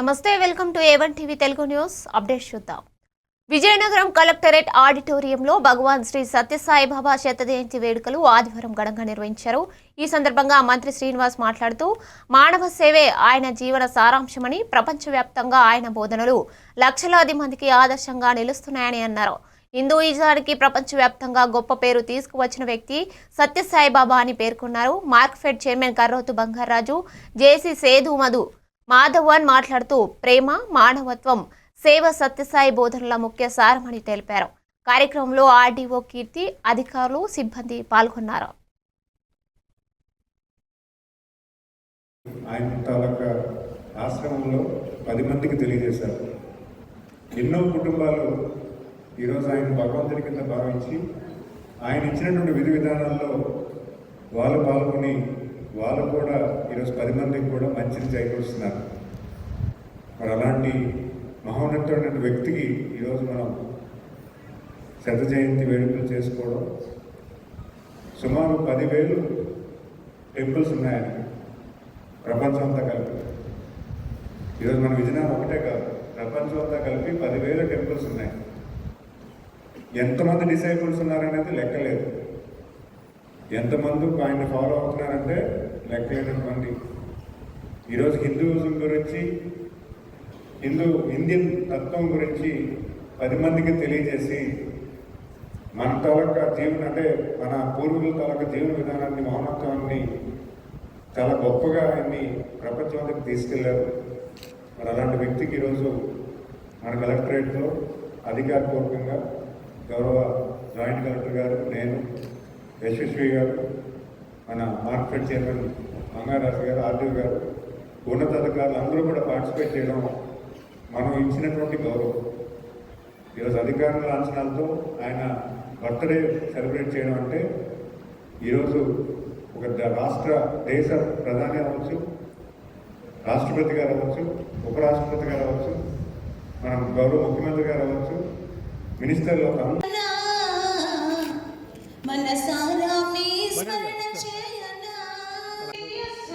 నమస్తే welcome to A1 TV Telugu news. Update చూద్దాం. Vizianagaram collectorate ఆడిటోరియంలో భగవాన్ శ్రీ సత్యసాయిబాబా శత జయంతి వేడుకలు ఆదివారం ఘనంగా నిర్వహించారు. ఈ సందర్భంగా మంత్రి శ్రీనివాస్ మాట్లాడుతూ మానవ సేవే ఆయన జీవన సారాంశమని ప్రపంచవ్యాప్తంగా ఆయన బోధనలు లక్షలాది మందికి ఆదర్శంగా నిలుస్తున్నాయని అన్నారు. హిందూయిజానికి ప్రపంచవ్యాప్తంగా గొప్ప పేరు తీసుకువచ్చిన వ్యక్తి సత్యసాయిబాబా అని పేర్కొన్నారు. మార్క్ఫెడ్ చైర్మన్ కర్రోతు బంగారాజు జేసీ సేదు మధు మాధవన్ మాట్లాడుతూ ప్రేమ మానవత్వం సేవ సత్యసాయి బోధనల ముఖ్య సారమని తెలిపారు. కార్యక్రమంలో ఆర్డీఓ కీర్తి అధికారులు సిబ్బంది పాల్గొన్నారు. ఆయన తాలూకా ఆశ్రమంలో పది మందికి తెలియజేశారు. ఎన్నో కుటుంబాలు ఈరోజు ఆయన భగవంతుడి కింద భావించి ఆయన ఇచ్చినటువంటి విధి విధానాల్లో వాళ్ళు పాల్గొని వాళ్ళు కూడా ఈరోజు పది మందికి కూడా మంచిని చేకూరుస్తున్నారు. మరి అలాంటి మహోన్నతమైన వ్యక్తికి ఈరోజు మనం శత జయంతి వేడుకలు చేసుకోవడం సుమారు పదివేలు టెంపుల్స్ ఉన్నాయని ప్రపంచం అంతా కలిపి. ఈరోజు మన విజయనగరం ఒకటే కాదు ప్రపంచం అంతా కలిపి పదివేల టెంపుల్స్ ఉన్నాయి. ఎంతమంది డిసైపుల్స్ ఉన్నారనేది లెక్కలేదు. ఎంతమంది ఆయన ఫాలో అవుతున్నారంటే లెక్కలేనటువంటి ఈరోజు హిందూయిజం గురించి హిందూ ఇండియన్ తత్వం గురించి పది మందికి తెలియజేసి మన తలక జీవన అంటే మన పూర్వీకుల తలక జీవన విధానాన్ని మౌనత్వాన్ని చాలా గొప్పగా ఆయన్ని ప్రపంచంలోకి తీసుకెళ్ళారు. మరి అలాంటి వ్యక్తికి ఈరోజు మన కలెక్టరేట్లో అధికారపూర్వకంగా గౌరవ జాయింట్ కలెక్టర్ గారు నేను యశస్వి గారు మన మార్కెట్ చైర్మన్ మంగారాజు గారు ఆర్డీఓ గారు ఉన్నతాధికారులు అందరూ కూడా పార్టిసిపేట్ చేయడం మనం ఇచ్చినటువంటి గౌరవం. ఈరోజు అధికారుల లాంఛనాలతో ఆయన బర్త్డే సెలబ్రేట్ చేయడం అంటే ఈరోజు ఒక రాష్ట్ర దేశ ప్రధాని అవ్వచ్చు రాష్ట్రపతి గారు అవ్వచ్చు ఉపరాష్ట్రపతి గారు అవ్వచ్చు మనం గౌరవ ముఖ్యమంత్రి గారు అవ్వచ్చు మినిస్టర్లు ఒక